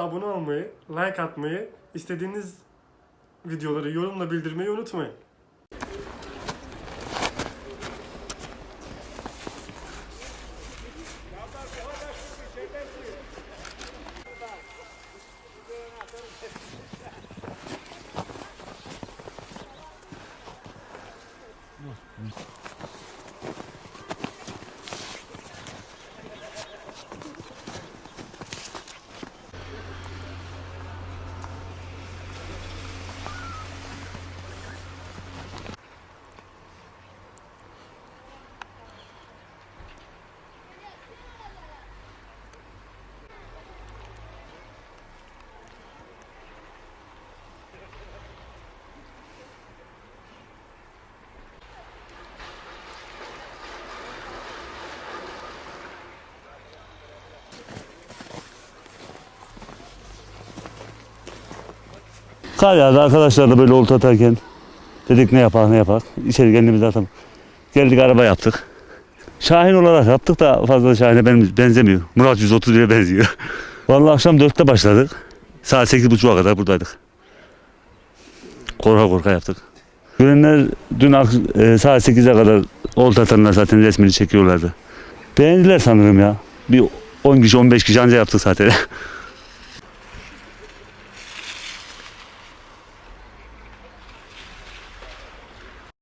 Abone olmayı, like atmayı, istediğiniz videoları yorumla bildirmeyi unutmayın. Kar yağdı arkadaşlar da böyle olta atarken dedik ne yapar ne yapar. İçeri kendimiz atalım. Geldik araba yaptık. Şahin olarak yaptık da fazla Şahin'e benim benzemiyor. Murat 131'e benziyor. Vallahi akşam 4'te başladık. Saat 8.30'a kadar buradaydık. Korka korka yaptık. Görenler dün e, saat 8'e kadar olta atanlar zaten resmini çekiyorlardı. Beğendiler sanırım ya. Bir 10 kişi 15 kişi anca yaptık zaten.